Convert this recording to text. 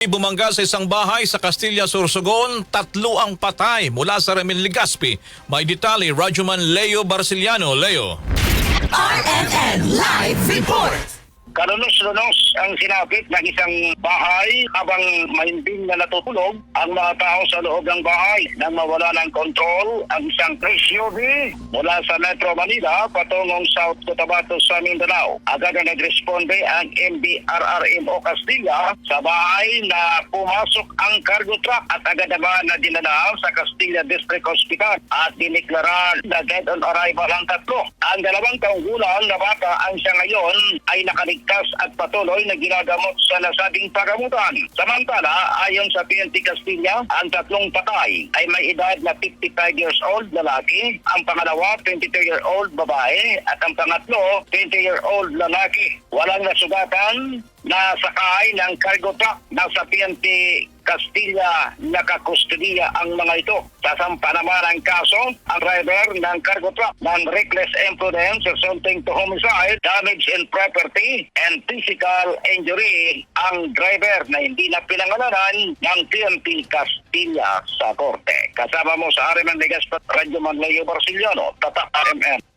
Bumangga sa isang bahay sa Castilla, Sorsogon, tatlo ang patay mula sa Remin Legazpi. May detalye, Rajuman Leo Barciliano. Leo. RNN Live Report. Kalunos-lunos ang sinapit ng isang bahay habang mahimbing na natutulog ang mga tao sa loob ng bahay nang mawala ng kontrol ang isang SUV mula sa Metro Manila patungong South Cotabato sa Mindanao. Agad na nagresponde ang MBRRMO Castilla sa bahay na pumasok ang cargo truck at agad naman na dinala sa Castilla District Hospital at diniklara na dead on arrival ang tatlo. Ang dalawang taong gulang na bata ang siya ngayon ay nakaligtas at patuloy na ginagamot sa nasabing pagamutan. Samantala, ayon sa PNP Castilla, ang tatlong patay ay may edad na 55 years old lalaki, ang pangalawa 22-year-old babae at ang pangatlo 20-year-old lalaki. Walang nasugatan na sakay ng cargo truck nasa PNP Castilla nakakustudiya ang mga ito. Sasampa naman ang kaso ang driver ng cargo truck ng reckless imprudence resulting to homicide, damage in property, and physical injury ang driver na hindi na pinangalanan ng PNP Castilla sa korte. Kasama mo sa RMN Legas Radyo Manlayo Barciliano, Tatak RMN.